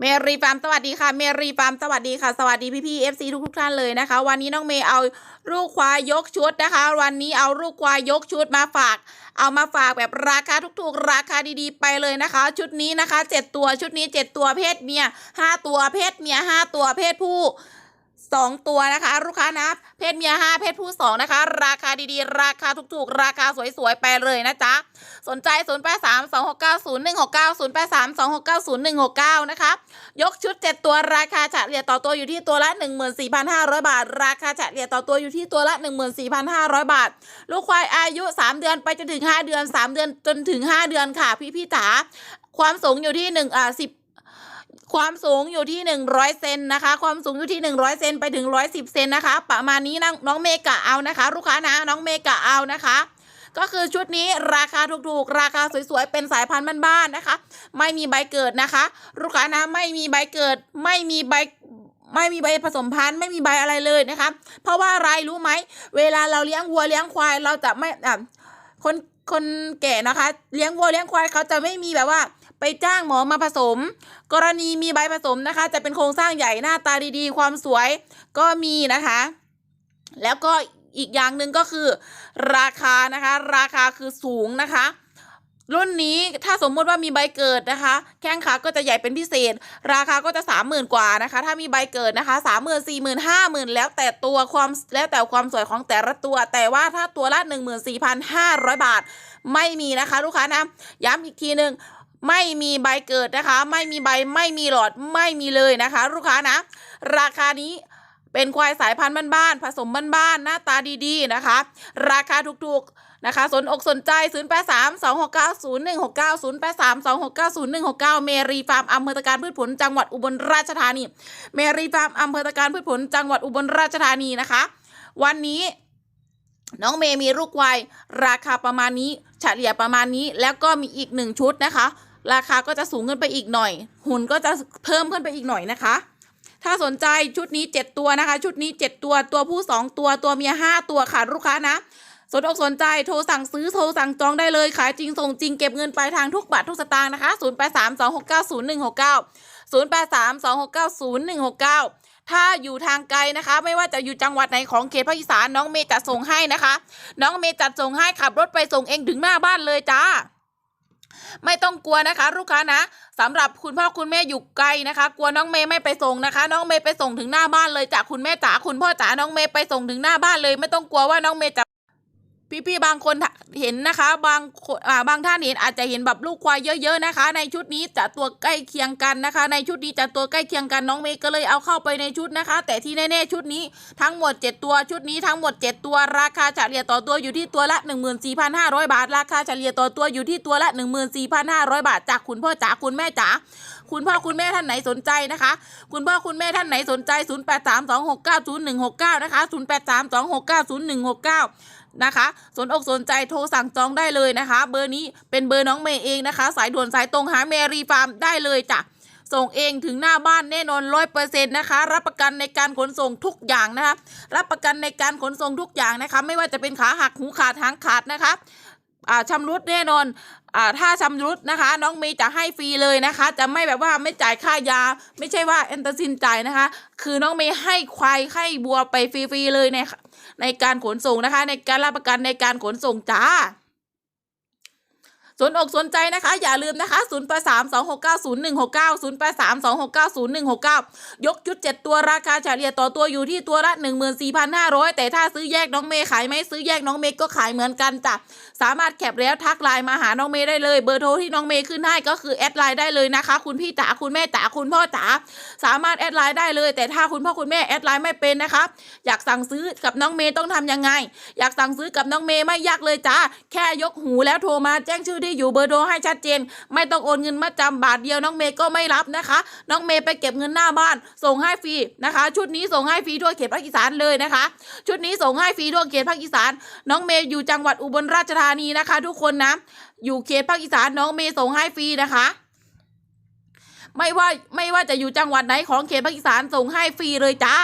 เมรีฟาร์มสวัสดีค่ะ เมรีฟาร์มสวัสดีค่ะ สวัสดีพี่พี่เอฟซีทุกทุกท่านเลยนะคะ วันนี้น้องเมย์เอาลูกควายยกชุดนะคะ วันนี้เอาลูกควายยกชุดมาฝาก เอามาฝากแบบราคาถูกๆ ราคาดีๆไปเลยนะคะ ชุดนี้นะคะเจ็ดตัวชุดนี้เจ็ดตัวเพศเมียห้าตัวเพศเมียห้าตัวเพศผู้ สองตัวนะคะ ลูกค้านะ เพศเมียห้าเพศผู้สองนะคะ ราคาดีๆ ราคาถูกๆ ราคาสวยๆ ไปเลยนะจ๊ะ สนใจ 0 8 3 2 6 9 0 1 6 9 0 8 3 2 6 9 0 1 6 9 นะคะ ยกชุด 7 ตัวราคาเฉลี่ยต่อตัวอยู่ที่ตัวละ 14,500 บาท ราคาเฉลี่ยต่อตัวอยู่ที่ตัวละ 14,500 บาท ลูกควายอายุ 3 เดือนไปจนถึง 5 เดือน 3 เดือนจนถึง 5 เดือนค่ะพี่พี่ๆจ๋าความสูงอยู่ที่1อ่า10 ความสูงอยู่ที่ 100 เซนนะคะ ความสูงอยู่ที่ 100 เซนไปถึง 110 เซนนะคะ ประมาณนี้นะน้องเมกะเอานะคะ ลูกค้านะน้องเมกะเอานะคะ ก็คือชุดนี้ราคาถูกๆ ราคาสวยๆ เป็นสายพันธุ์บ้านๆนะคะ ไม่มีใบเกิดนะคะ ลูกค้านะไม่มีใบเกิด ไม่มีใบไม่มีใบผสมพันธุ์ไม่มีใบอะไรเลยนะคะ เพราะว่าอะไรรู้ไหม เวลาเราเลี้ยงวัวเลี้ยงควายเราจะไม่อะคนคนแก่นะคะ เลี้ยงวัวเลี้ยงควายเขาจะไม่มีแบบว่า ไปจ้างหมอมาผสม กรณีมีใบผสมนะคะ จะเป็นโครงสร้างใหญ่หน้าตาดีๆ ความสวยก็มีนะคะ แล้วก็อีกอย่างหนึ่งก็คือ ราคานะคะ ราคาคือสูงนะคะรุ่นนี้ถ้าสมมุติว่ามีใบเกิดนะคะ แข้งขาก็จะใหญ่เป็นพิเศษ ราคาก็จะสามหมื่นกว่านะคะ ถ้ามีใบเกิดนะคะสามหมื่นสี่หมื่นห้าหมื่นแล้วแต่ตัวความแล้วแต่ความสวยของแต่ละตัว แต่ว่าถ้าตัวละหนึ่งหมื่นสี่พันห้าร้อยบาท ไม่มีนะคะ ลูกค้านะย้ำอีกทีหนึ่ง ไม่มีใบเกิดนะคะ ไม่มีใบไม่มีหลอดไม่มีเลยนะคะ ลูกค้านะ ราคานี้เป็นควายสายพันธุ์บ้านๆผสมบ้านๆหน้าตาดีๆนะคะ ราคาถูกๆนะคะ สนอกสนใจ 0 8 3 2 6 9 0 1 6 9 0 8 3 2 6 9 0 1 6 9 เมรีฟาร์มอำเภอตะการพืชผลจังหวัดอุบลราชธานี เมรีฟาร์มอำเภอตะการพืชผลจังหวัดอุบลราชธานีนะคะ วันนี้น้องเมย์มีลูกควายราคาประมาณนี้เฉลี่ยประมาณนี้แล้วก็มีอีกหนึ่งชุดนะคะ ราคาก็จะสูงขึ้นไปอีกหน่อย หุ่นก็จะเพิ่มขึ้นไปอีกหน่อยนะคะ ถ้าสนใจชุดนี้ 7 ตัวนะคะ ชุดนี้ 7 ตัวตัวผู้ 2 ตัวตัวเมีย 5 ตัวค่ะลูกค้านะ สนอกสนใจโทรสั่งซื้อโทรสั่งจองได้เลยขายจริงส่งจริงเก็บเงินปลายทางทุกบาททุกสตางค์นะคะ 0 8 3 2 6 9 0 1 6 9 0 8 3 2 6 9 0 1 6 9 ถ้าอยู่ทางไกลนะคะ ไม่ว่าจะอยู่จังหวัดไหนของเขตภาคอีสานน้องเมย์จัดส่งให้นะคะ น้องเมย์จัดส่งให้ขับรถไปส่งเองถึงหน้าบ้านเลยจ้า ไม่ต้องกลัวนะคะ ลูกค้านะสำหรับคุณพ่อคุณแม่อยู่ไกลนะคะ กลัวน้องเมย์ไม่ไปส่งนะคะ น้องเมย์ไปส่งถึงหน้าบ้านเลยจากคุณแม่จ๋าคุณพ่อจ๋าน้องเมย์ไปส่งถึงหน้าบ้านเลย ไม่ต้องกลัวว่าน้องเมย์จะ พี่ๆบางคนเห็นนะคะ บางคนอ่าบางท่านเห็นอาจจะเห็นแบบลูกควายเยอะ ๆนะคะ ในชุดนี้จะตัวใกล้เคียงกันนะคะ ในชุดนี้จะตัวใกล้เคียงกันน้องเมย์ก็เลยเอาเข้าไปในชุดนะคะ แต่ที่แน่ๆชุดนี้ทั้งหมด 7 ตัวชุดนี้ทั้งหมด 7 ตัวราคาเฉลี่ยต่อตัวอยู่ที่ตัวละ 14,500 บาท ราคาเฉลี่ยต่อตัวอยู่ที่ตัวละ 14,500 บาท จากคุณพ่อจ๋าคุณแม่จ๋าคุณพ่อคุณแม่ท่านไหนสนใจนะคะ คุณพ่อคุณแม่ท่านไหนสนใจ 0832690169 นะคะ 0832690169 นะคะ สนอกสนใจโทรสั่งจองได้เลยนะคะ เบอร์นี้เป็นเบอร์น้องเมย์เองนะคะ สายด่วนสายตรงหาเมรีฟาร์มได้เลยจ้ะส่งเองถึงหน้าบ้านแน่นอนร้อยเปอร์เซ็นต์นะคะ รับประกันในการขนส่งทุกอย่างนะคะ รับประกันในการขนส่งทุกอย่างนะคะ ไม่ว่าจะเป็นขาหักหูขาดหางขาดนะคะ อ่าชำรุดแน่นอนอ่าถ้าชำรุดนะคะ น้องเมย์จะให้ฟรีเลยนะคะ จะไม่แบบว่าไม่จ่ายค่ายา ไม่ใช่ว่าแอนตาซินจ่ายนะคะ คือน้องเมย์ให้ควายให้บัวไปฟรีๆเลยในในการขนส่งนะคะ ในการรับประกันในการขนส่งจ้า สนอกสนใจนะคะ อย่าลืมนะคะ 0 8 3 2 6 9 0 1 6 9 0 8 3 2 6 9 0 1 6 9 ยกชุด 7 ตัวราคาเฉลี่ยต่อตัวอยู่ที่ตัวละ 14,500 แต่ถ้าซื้อแยกน้องเมย์ขายไหมซื้อแยกน้องเมย์ก็ขายเหมือนกันจ้ะสามารถแคปแล้วทักไลน์มาหาน้องเมย์ได้เลย เบอร์โทรที่น้องเมย์ขึ้นให้ก็คือแอดไลน์ได้เลยนะคะ คุณพี่จ๋าคุณแม่จ๋าคุณพ่อจ๋าสามารถแอดไลน์ได้เลย แต่ถ้าคุณพ่อคุณแม่แอดไลน์ไม่เป็นนะคะ อยากสั่งซื้อกับน้องเมย์ต้องทำยังไง อยากสั่งซื้อกับน้องเมย์ไม่ยากเลยจ้าแค่ยกหูแล้วโทรมาแจ้งชื่อที่อยู่เบอร์โทรให้ชัดเจน ไม่ต้องโอนเงินมาจำบาทเดียวน้องเมย์ก็ไม่รับนะคะ น้องเมย์ไปเก็บเงินหน้าบ้าน ส่งให้ฟรีนะคะ ชุดนี้ส่งให้ฟรีทั่วเขตภาคอีสานเลยนะคะ ชุดนี้ส่งให้ฟรีทั่วเขตภาคอีสาน น้องเมย์อยู่จังหวัดอุบลราชธานีนะคะ ทุกคนนะ อยู่เขตภาคอีสานน้องเมย์ส่งให้ฟรีนะคะไม่ว่าไม่ว่าจะอยู่จังหวัดไหนของเขตภาคอีสานส่งให้ฟรีเลยจ้า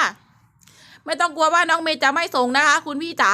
ไม่ต้องกลัวว่าน้องเมย์จะไม่ส่งนะคะ คุณพี่จ๋า